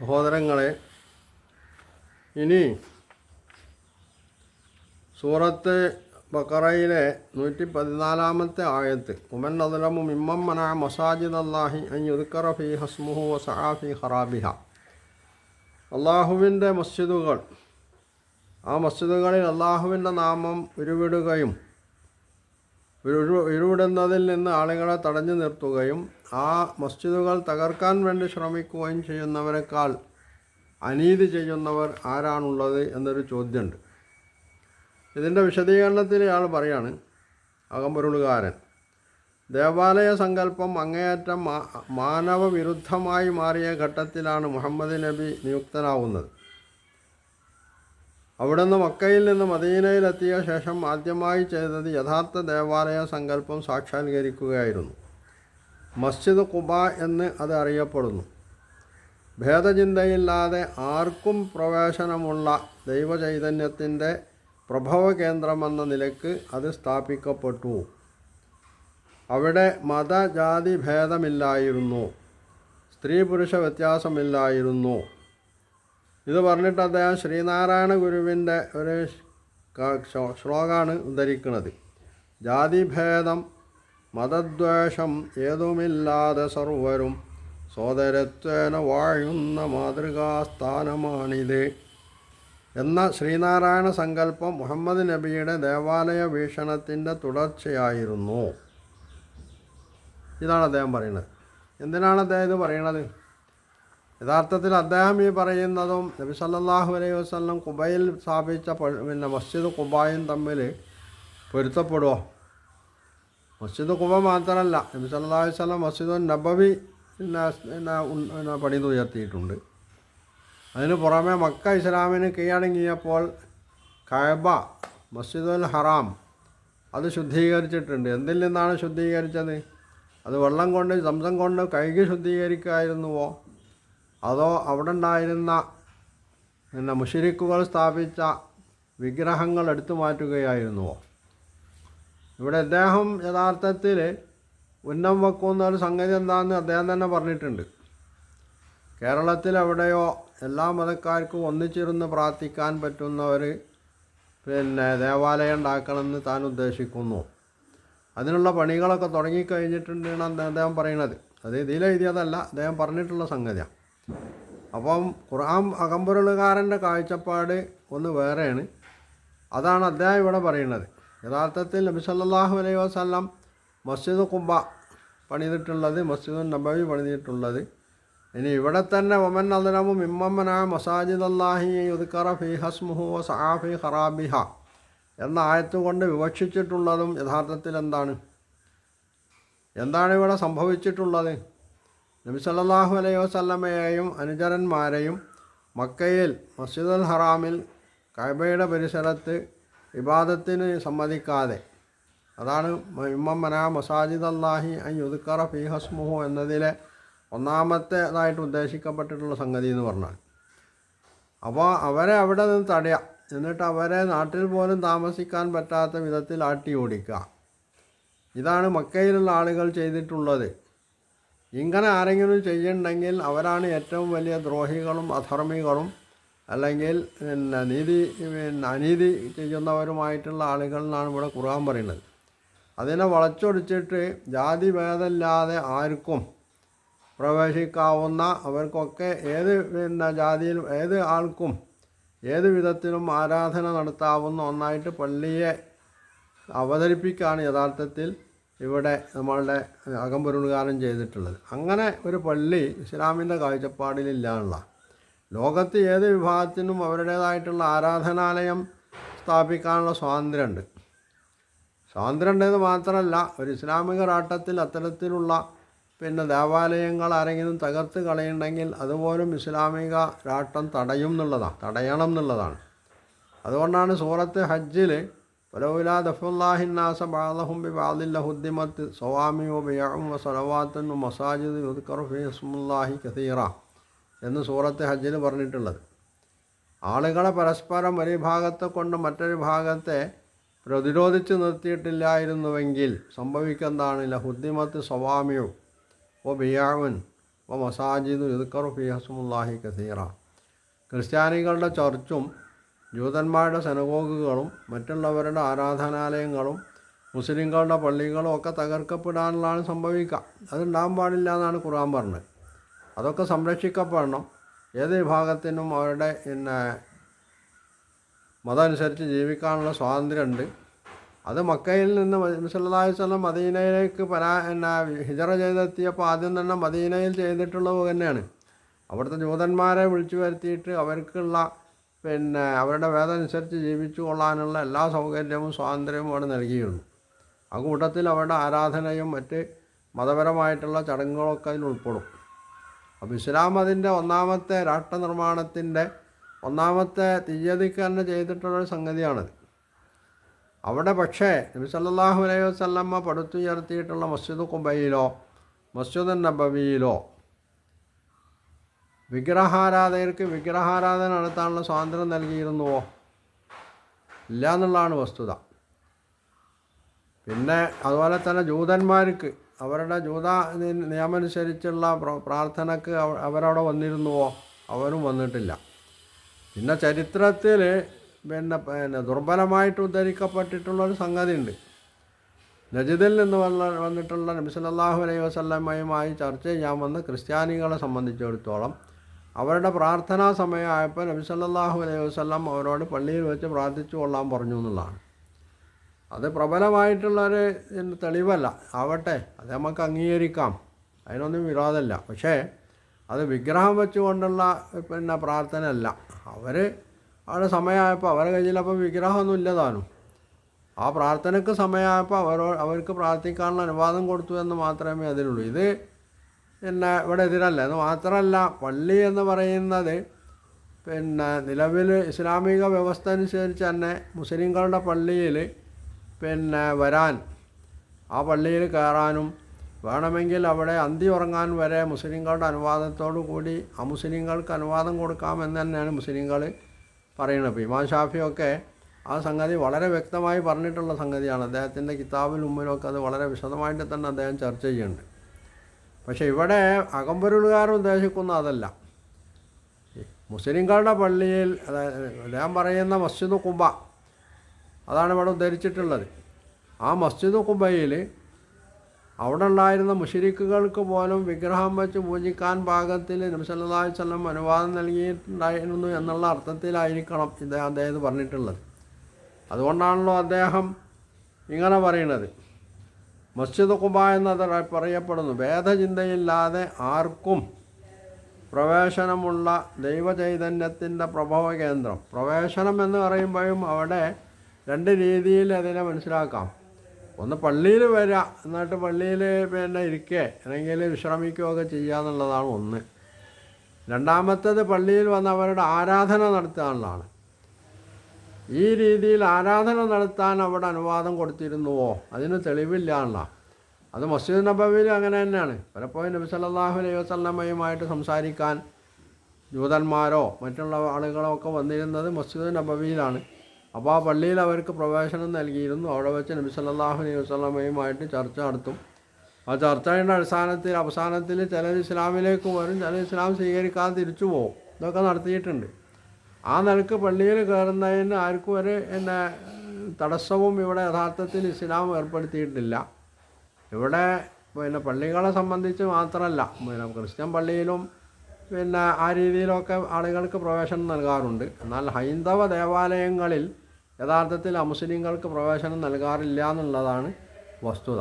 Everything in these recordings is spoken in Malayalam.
സഹോദരങ്ങളെ ഇനി സൂറത്ത് ബക്കറയിലെ നൂറ്റി പതിനാലാമത്തെ ആയത്ത് ഉമൻ നദലമു മിമ്മം മന മസാജിദ് അള്ളാഹി അൻ യുദ്ക്കറ ഫി ഹസ്മുഹു സഹാഫി ഹറാബിഹ അള്ളാഹുവിന്റെ മസ്ജിദുകൾ ആ മസ്ജിദുകളിൽ അള്ളാഹുവിന്റെ നാമം ഉരുവിടുകയും ഉരുവിടുന്നതിൽ നിന്ന് ആളുകളെ തടഞ്ഞു നിർത്തുകയും ആ മസ്ജിദുകൾ തകർക്കാൻ വേണ്ടി ശ്രമിക്കുകയും ചെയ്യുന്നവരെക്കാൾ അനീതി ചെയ്യുന്നവർ ആരാണുള്ളത് എന്നൊരു ചോദ്യമുണ്ട്. ഇതിന്റെ വിശദീകരണത്തിൽ ഇയാൾ പറയാണ് അകമ്പൊരുളുകാരൻ ദേവാലയ സങ്കല്പം അങ്ങേയറ്റം മാനവവിരുദ്ധമായി മാറിയ ഘട്ടത്തിലാണ് മുഹമ്മദ് നബി നിയുക്തനാവുന്നത്. അവിടുന്ന് മക്കയിൽ നിന്ന് മദീനയിലെത്തിയ ശേഷം ആദ്യമായി ചെയ്തത് യഥാർത്ഥ ദേവാലയ സങ്കല്പം സാക്ഷാത്കരിക്കുകയായിരുന്നു. മസ്ജിദ് കുബ എന്ന് അത് അറിയപ്പെടുന്നു. ഭേദചിന്തയില്ലാതെ ആർക്കും പ്രവേശനമുള്ള ദൈവചൈതന്യത്തിന്റെ പ്രഭവ കേന്ദ്രമെന്ന നിലയ്ക്ക് അത് സ്ഥാപിക്കപ്പെട്ടു. അവിടെ മതജാതി ഭേദമില്ലായിരുന്നു. സ്ത്രീ പുരുഷ വ്യത്യാസമില്ലായിരുന്നു. ഇത് പറഞ്ഞിട്ട് അദ്ദേഹം ശ്രീനാരായണ ഗുരുവിന്റെ ഒരു ശ്ലോകമാണ് ഉദ്ധരിക്കുന്നത്. ജാതിഭേദം മതദ്വേഷം ഏതുമില്ലാതെ സർവരും സോദരത്വേന വാഴുന്ന മാതൃകാസ്ഥാനമാണിത് എന്ന ശ്രീനാരായണ സങ്കല്പം മുഹമ്മദ് നബിയുടെ ദേവാലയ വീക്ഷണത്തിന്റെ തുടർച്ചയായിരുന്നു. ഇതാണ് അദ്ദേഹം പറയുന്നത്. എന്തിനാണ് അദ്ദേഹം ഇത് പറയുന്നത്? യഥാർത്ഥത്തിൽ അദ്ദേഹം ഈ പറയുന്നതും നബി സല്ലാഹു അലൈഹി വസ്ലം കുബയിൽ സ്ഥാപിച്ച പിന്നെ മസ്ജിദ് കുബായും തമ്മിൽ പൊരുത്തപ്പെടുമോ മസ്ജിദ് കുബ മാത്രമല്ല നബി സല്ലല്ലാഹു വല്ലം മസ്ജിദ് നബവി പണി ഉയർത്തിയിട്ടുണ്ട്. അതിന് പുറമെ മക്ക ഇസ്ലാമിന് കീഴടങ്ങിയപ്പോൾ കഅബ മസ്ജിദുൽ ഹറാം അത് ശുദ്ധീകരിച്ചിട്ടുണ്ട്. എന്തിൽ നിന്നാണ് ശുദ്ധീകരിച്ചത്? അത് വെള്ളം കൊണ്ട് സംസം കൊണ്ട് കഴുകി ശുദ്ധീകരിക്കുമായിരുന്നുവോ? അതോ അവിടെ ഉണ്ടായിരുന്ന പിന്നെ മുഷിരിക്കുകൾ സ്ഥാപിച്ച വിഗ്രഹങ്ങൾ എടുത്തു മാറ്റുകയായിരുന്നുവോ? ഇവിടെ അദ്ദേഹം യഥാർത്ഥത്തിൽ ഉന്നം വെക്കുന്ന ഒരു സംഗതി എന്താണെന്ന് അദ്ദേഹം തന്നെ പറഞ്ഞിട്ടുണ്ട്. കേരളത്തിൽ എവിടെയോ എല്ലാ മതക്കാർക്കും ഒന്നിച്ചിരുന്ന് പ്രാർത്ഥിക്കാൻ പറ്റുന്ന ഒരു പിന്നെ ദേവാലയം ഉണ്ടാക്കണമെന്ന് താൻ ഉദ്ദേശിക്കുന്നു. അതിനുള്ള പണികളൊക്കെ തുടങ്ങിക്കഴിഞ്ഞിട്ടുണ്ട് എന്നാണ് അദ്ദേഹം പറയുന്നത് അത് ഇതിലെഴുതിയതല്ല അദ്ദേഹം പറഞ്ഞിട്ടുള്ള സംഗതിയാണ് അപ്പം ഖുർആൻ അകമ്പൊരുളുകാരന്റെ കാഴ്ചപ്പാട് ഒന്ന് വേറെയാണ്. അതാണ് അദ്ദേഹം ഇവിടെ പറയുന്നത്. യഥാർത്ഥത്തിൽ നബി സല്ലല്ലാഹു അലൈഹി വസല്ലം മസ്ജിദ് കുബ പണിതിട്ടുള്ളത് മസ്ജിദ് നബവി പണിതിട്ടുള്ളത്. ഇനി ഇവിടെ തന്നെ ഒമൻ അദനമു മിമ്മമ്മന മസാജിദ് അള്ളാഹി ഉദ്ഖറ ഫി ഹസ്മുഹു സഹാഫി ഖറാബിഹ. എന്ന ആയത്തുകൊണ്ട് വിവക്ഷിച്ചിട്ടുള്ളതും യഥാർത്ഥത്തിൽ എന്താണ്? എന്താണ് ഇവിടെ സംഭവിച്ചിട്ടുള്ളത്? നബി സല്ലാഹു അലൈഹി വസല്ലമയെയും അനുചരന്മാരെയും മക്കയിൽ മസ്ജിദുൽ ഹറാമിൽ കൈബയുടെ പരിസരത്ത് ഇബാദത്തിന് സമ്മതിക്കാതെ. അതാണ് ഇമ്മമ്മന മസാജിദ് അള്ളാഹി അൻ യുദ്ക്കറ ഫി ഹസ്മുഹു എന്നതിലെ ഒന്നാമത്തേതായിട്ട് ഉദ്ദേശിക്കപ്പെട്ടിട്ടുള്ള സംഗതി എന്ന് പറഞ്ഞാൽ. അപ്പോൾ അവരെ അവിടെ നിന്ന് തടയാം. എന്നിട്ട് അവരെ നാട്ടിൽ പോലും താമസിക്കാൻ പറ്റാത്ത വിധത്തിൽ ആട്ടി ഓടിക്കുക. ഇതാണ് മക്കയിലുള്ള ആളുകൾ ചെയ്തിട്ടുള്ളത്. ഇങ്ങനെ ആരെങ്കിലും ചെയ്യണമെങ്കിൽ അവരാണ് ഏറ്റവും വലിയ ദ്രോഹികളും അധർമ്മികളും അല്ലെങ്കിൽ പിന്നെ നീതി അനീതി ചെയ്യുന്നവരുമായിട്ടുള്ള ആളുകൾ എന്നാണ് ഇവിടെ ഖുർആൻ പറയുന്നത്. അതിനെ വളച്ചൊടിച്ചിട്ട് ജാതി ഭേദമില്ലാതെ ആർക്കും പ്രവേശിക്കാവുന്ന അവർക്കൊക്കെ ഏത് പിന്നെ ജാതിയിലും ഏത് ആൾക്കും ഏത് വിധത്തിലും ആരാധന നടത്താവുന്ന ഒന്നായിട്ട് പള്ളിയെ അവതരിപ്പിക്കുകയാണ് യഥാർത്ഥത്തിൽ ഇവിടെ നമ്മളുടെ അകമ്പൊരുളുകാരൻ ചെയ്തിട്ടുള്ളത്. അങ്ങനെ ഒരു പള്ളി ഇസ്ലാമിന്റെ കാഴ്ചപ്പാടിലില്ലാനുള്ള ലോകത്ത് ഏത് വിഭാഗത്തിനും അവരുടേതായിട്ടുള്ള ആരാധനാലയം സ്ഥാപിക്കാനുള്ള സ്വാതന്ത്ര്യമുണ്ട്. സ്വാതന്ത്ര്യമുണ്ടെന്ന് മാത്രമല്ല ഒരു ഇസ്ലാമിക രാട്ടത്തിൽ അത്തരത്തിലുള്ള പിന്നെ ദേവാലയങ്ങൾ ആരെങ്കിലും തകർത്ത് കളയുണ്ടെങ്കിൽ അതുപോലും ഇസ്ലാമിക രാട്ടം തടയും എന്നുള്ളതാണ് തടയണം എന്നുള്ളതാണ്. അതുകൊണ്ടാണ് സൂറത്ത് ഹജ്ജിൽ വലൗല ദഫുല്ലാഹിന്നാസ ബാദഹും ബി ബാദില്ലഹുദ്ദിമത്ത് സവാമി ബിയും ബിയഉം വ മസാജിദ് യുദ്കറു ഫി ഇസ്മുല്ലാഹി കസീറ. എന്ന് സൂറത്ത് ഹജ്ജിൽ പറഞ്ഞിട്ടുള്ളത്. ആളുകളെ പരസ്പരം ഒരു ഭാഗത്തെ കൊണ്ട് മറ്റൊരു ഭാഗത്തെ പ്രതിരോധിച്ച് നിർത്തിയിട്ടില്ലായിരുന്നുവെങ്കിൽ സംഭവിക്കുന്നതാണ് ലഹുദ്ദിമത്ത് സവാമിയു ഓ ബിയാവുൻ ഒ മസാജിദു ഫി ഹസ്മുല്ലാഹി കസീറ. ക്രിസ്ത്യാനികളുടെ ചർച്ചും ജൂതന്മാരുടെ സെനഗോഗുകളും മറ്റുള്ളവരുടെ ആരാധനാലയങ്ങളും മുസ്ലിങ്ങളുടെ പള്ളികളും ഒക്കെ തകർക്കപ്പെടാനുള്ളതാണ് സംഭവിക്കുക അതുണ്ടാകാൻ പാടില്ല എന്നാണ് ഖുർആൻ പറഞ്ഞത്. അതൊക്കെ സംരക്ഷിക്കപ്പെടണം. ഏത് വിഭാഗത്തിനും അവരുടെ പിന്നെ മതം അനുസരിച്ച് ജീവിക്കാനുള്ള സ്വാതന്ത്ര്യമുണ്ട്. അത് മക്കയിൽ നിന്ന് മുസല്ലാഹി സ്വലം മദീനയിലേക്ക് പരാ എന്നാ ഹിജറ ചെയ്തെത്തിയപ്പോൾ ആദ്യം തന്നെ മദീനയിൽ ചെയ്തിട്ടുള്ളത് തന്നെയാണ്. അവിടുത്തെ ജൂതന്മാരെ വിളിച്ചു വരുത്തിയിട്ട് അവർക്കുള്ള പിന്നെ അവരുടെ വേദം അനുസരിച്ച് ജീവിച്ചു കൊള്ളാനുള്ള എല്ലാ സൗകര്യവും സ്വാതന്ത്ര്യവും അവിടെ നൽകിയിരുന്നു. ആ കൂട്ടത്തിൽ അവരുടെ ആരാധനയും മറ്റ് മതപരമായിട്ടുള്ള ചടങ്ങുകളൊക്കെ അതിൽ ഉൾപ്പെടും. അപ്പോൾ ഇസ്ലാം അതിന്റെ ഒന്നാമത്തെ രാഷ്ട്ര നിർമ്മാണത്തിന്റെ ഒന്നാമത്തെ തീയതിക്ക് ചെയ്തിട്ടുള്ളൊരു സംഗതിയാണത്. അവിടെ പക്ഷേ നബി സല്ലല്ലാഹു അലൈഹി വസ്ലമ്മ പടുത്തുയർത്തിയിട്ടുള്ള മസ്ജിദ് കുബയിലോ മസ്ജിദ് നബവിയിലോ വിഗ്രഹാരാധകർക്ക് വിഗ്രഹാരാധന നടത്താനുള്ള സ്വാതന്ത്ര്യം നൽകിയിരുന്നുവോ? ഇല്ല എന്നുള്ളതാണ് വസ്തുത. പിന്നെ അതുപോലെ തന്നെ ജൂതന്മാർക്ക് അവരുടെ ജൂത നിയമനുസരിച്ചുള്ള പ്രാർത്ഥനക്ക് അവ- അവരവിടെ വന്നിരുന്നുവോ? അവരും വന്നിട്ടില്ല. പിന്നെ ചരിത്രത്തിൽ പിന്നെ പിന്നെ ദുർബലമായിട്ട് ഉദ്ധരിക്കപ്പെട്ടിട്ടുള്ളൊരു സംഗതി ഉണ്ട് നജിദിൽ നിന്ന് വന്ന വന്നിട്ടുള്ള നബി സല്ലല്ലാഹു അലൈഹി വസല്ലമയുമായി ചർച്ച ചെയ്യാൻ വന്ന ക്രിസ്ത്യാനികളെ സംബന്ധിച്ചിടത്തോളം അവരുടെ പ്രാർത്ഥനാ സമയമായപ്പോൾ നബി സല്ലല്ലാഹു അലൈഹി വസല്ലം അവരോട് പള്ളിയിൽ വെച്ച് പ്രാർത്ഥിച്ചു കൊള്ളാൻ പറഞ്ഞു എന്നുള്ളതാണ്. അത് പ്രബലമായിട്ടുള്ളൊരു തെളിവല്ല. ആവട്ടെ അത് നമുക്ക് അംഗീകരിക്കാം. അതിനൊന്നും വിരോധമല്ല. പക്ഷേ അത് വിഗ്രഹം വെച്ചുകൊണ്ടുള്ള പിന്നെ പ്രാർത്ഥന അല്ല അവർ അവരുടെ സമയമായപ്പോൾ അവരുടെ കയ്യിലപ്പോൾ വിഗ്രഹമൊന്നും ഇല്ലതാനും ആ പ്രാർത്ഥനയ്ക്ക് സമയമായപ്പോൾ അവരോ അവർക്ക് പ്രാർത്ഥിക്കാനുള്ള അനുവാദം കൊടുത്തു എന്ന് മാത്രമേ അതിലുള്ളൂ. ഇത് പിന്നെ ഇവിടെ എതിരല്ല. എന്ന് മാത്രമല്ല പള്ളി എന്ന് പറയുന്നത് പിന്നെ നിലവിൽ ഇസ്ലാമിക വ്യവസ്ഥ അനുസരിച്ച് തന്നെ മുസ്ലിങ്ങളുടെ പള്ളിയിൽ പിന്നെ വരാൻ ആ പള്ളിയിൽ കയറാനും വേണമെങ്കിൽ അവിടെ അന്തി ഉറങ്ങാൻ വരെ മുസ്ലിങ്ങളുടെ അനുവാദത്തോടു കൂടി അമുസ്ലിങ്ങൾക്ക് അനുവാദം കൊടുക്കാമെന്ന് തന്നെയാണ് മുസ്ലിങ്ങൾ പറയുന്നത്. അപ്പോൾ ഇമാം ഷാഫിയൊക്കെ ആ സംഗതി വളരെ വ്യക്തമായി പറഞ്ഞിട്ടുള്ള സംഗതിയാണ്. അദ്ദേഹത്തിന്റെ കിതാബിൽ മുമ്പിലൊക്കെ അത് വളരെ വിശദമായിട്ട് തന്നെ അദ്ദേഹം ചർച്ച ചെയ്യുന്നുണ്ട്. പക്ഷേ ഇവിടെ അകമ്പൊരുളുകാരൻ ഉദ്ദേശിക്കുന്ന അതല്ല. മുസ്ലിങ്ങളുടെ പള്ളിയിൽ അതായത് അദ്ദേഹം പറയുന്ന മസ്ജിദ് കുബ അതാണ് ഇവിടെ ഉദ്ധരിച്ചിട്ടുള്ളത്. ആ മസ്ജിദ് കുബയിൽ അവിടെ ഉണ്ടായിരുന്ന മുഷരിക്കുകൾക്ക് പോലും വിഗ്രഹം വെച്ച് പൂജിക്കാൻ പാകത്തിൽ നബ്സല്ലാഹു വല്ലം അനുവാദം നൽകിയിട്ടുണ്ടായിരുന്നു എന്നുള്ള അർത്ഥത്തിലായിരിക്കണം ഇദ്ദേഹം അദ്ദേഹം പറഞ്ഞിട്ടുള്ളത്. അതുകൊണ്ടാണല്ലോ അദ്ദേഹം ഇങ്ങനെ പറയുന്നത്. മസ്ജിദ് കുബ എന്നത് പറയപ്പെടുന്നു ഭേദചിന്തയില്ലാതെ ആർക്കും പ്രവേശനമുള്ള ദൈവചൈതന്യത്തിന്റെ പ്രഭവ കേന്ദ്രം പ്രവേശനം എന്ന് പറയുമ്പോഴും അവിടെ രണ്ട് രീതിയിൽ അതിനെ മനസ്സിലാക്കാം. ഒന്ന് പള്ളിയിൽ വരാം എന്നിട്ട് പള്ളിയിൽ പിന്നെ ഇരിക്കേ അല്ലെങ്കിൽ വിശ്രമിക്കുകയൊക്കെ ചെയ്യുക എന്നുള്ളതാണ് ഒന്ന്. രണ്ടാമത്തത് പള്ളിയിൽ വന്ന് അവരുടെ ആരാധന നടത്തുക എന്നുള്ളതാണ്. ഈ രീതിയിൽ ആരാധന നടത്താൻ അവിടെ അനുവാദം കൊടുത്തിരുന്നുവോ? അതിന് തെളിവില്ല എന്നുള്ള അത് മസ്ജിദ് നബവിയിൽ അങ്ങനെ തന്നെയാണ്. പലപ്പോഴും നബി സല്ലാഹു അലൈഹി വസ്ലമയുമായിട്ട് സംസാരിക്കാൻ ജൂതന്മാരോ മറ്റുള്ള ആളുകളോ ഒക്കെ വന്നിരുന്നത് മസ്ജിദ് നബവിയിലാണ്. അപ്പോൾ ആ പള്ളിയിൽ അവർക്ക് പ്രവേശനം നൽകിയിരുന്നു. അവിടെ വെച്ച് നബി സല്ലാഹു അലൈഹി വസല്ലമയുമായിട്ട് ചർച്ച നടത്തും. ആ ചർച്ചയുടെ അടിസ്ഥാനത്തിൽ അവസാനത്തിൽ ചിലർ ഇസ്ലാമിലേക്ക് വരും ചിലർ ഇസ്ലാം സ്വീകരിക്കാതെ തിരിച്ചു പോകും ഇതൊക്കെ നടത്തിയിട്ടുണ്ട്. ആ നിലയ്ക്ക് പള്ളിയിൽ കയറുന്നതിന് ആർക്കും ഒരു എന്നെ തടസ്സവും ഇവിടെ യഥാർത്ഥത്തിൽ ഇസ്ലാം ഏർപ്പെടുത്തിയിട്ടില്ല. ഇവിടെ പിന്നെ പള്ളികളെ സംബന്ധിച്ച് മാത്രമല്ല പിന്നെ ക്രിസ്ത്യൻ പള്ളിയിലും പിന്നെ ആ രീതിയിലൊക്കെ ആളുകൾക്ക് പ്രവേശനം നൽകാറുണ്ട്. എന്നാൽ ഹൈന്ദവ ദേവാലയങ്ങളിൽ യഥാർത്ഥത്തിൽ അമുസ്ലിങ്ങൾക്ക് പ്രവേശനം നൽകാറില്ല എന്നുള്ളതാണ് വസ്തുത.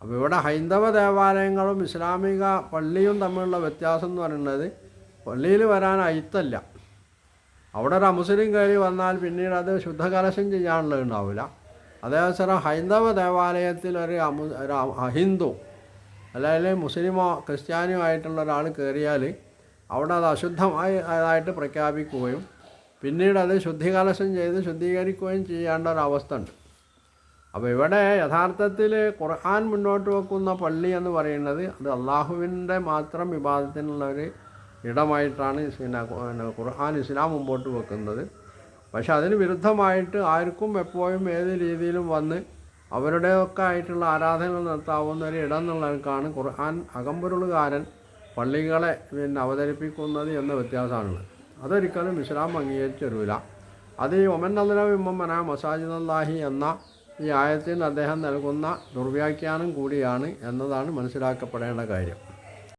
അപ്പോൾ ഇവിടെ ഹൈന്ദവ ദേവാലയങ്ങളും ഇസ്ലാമിക പള്ളിയും തമ്മിലുള്ള വ്യത്യാസം എന്ന് പറയുന്നത് പള്ളിയിൽ വരാൻ അയിത്തല്ല. അവിടെ ഒരു അമുസ്ലിം കയറി വന്നാൽ പിന്നീട് അത് ശുദ്ധകലശം ചെയ്യാനുള്ളത് ഉണ്ടാവില്ല. അതേസരം ഹൈന്ദവ ദേവാലയത്തിൽ ഒരു അമു ഒരു അഹിന്ദു അല്ലെങ്കിൽ മുസ്ലിമോ ക്രിസ്ത്യാനിയോ ആയിട്ടുള്ള ഒരാൾ കയറിയാൽ അവിടെ അത് അശുദ്ധമായി അതായിട്ട് പ്രഖ്യാപിക്കുകയും പിന്നീട് അത് ശുദ്ധികലശം ചെയ്ത് ശുദ്ധീകരിക്കുകയും ചെയ്യേണ്ട ഒരവസ്ഥ ഉണ്ട് അപ്പോൾ ഇവിടെ യഥാർത്ഥത്തിൽ ഖുർആൻ മുന്നോട്ട് വെക്കുന്ന പള്ളി എന്ന് പറയുന്നത് അത് അള്ളാഹുവിന്റെ മാത്രം വിവാദത്തിനുള്ള ഒരു ഇടമായിട്ടാണ് പിന്നെ ഖുർആൻ ഇസ്ലാം മുമ്പോട്ട് വെക്കുന്നത്. പക്ഷെ അതിന് വിരുദ്ധമായിട്ട് ആർക്കും എപ്പോഴും ഏത് രീതിയിലും വന്ന് അവരുടെയൊക്കെ ആയിട്ടുള്ള ആരാധനകൾ നടത്താവുന്ന ഒരു ഇടം എന്നുള്ളവർക്കാണ് ഖുർആൻ അകമ്പൊരുളുകാരൻ പള്ളികളെ പിന്നെ അവതരിപ്പിക്കുന്നത് എന്ന വ്യത്യാസമാണുള്ളത്. അതൊരിക്കലും ഇസ്ലാം അംഗീകരിച്ചൊരുവില്ല അത് ഈ ഒമൻ അല്ലന വിമ്മന മസാജിദ്ല്ലാഹി എന്ന ഈ ആയത്തിൽ അദ്ദേഹം നൽകുന്ന ദുർവ്യാഖ്യാനം കൂടിയാണ് എന്നതാണ് മനസ്സിലാക്കപ്പെടേണ്ട കാര്യം.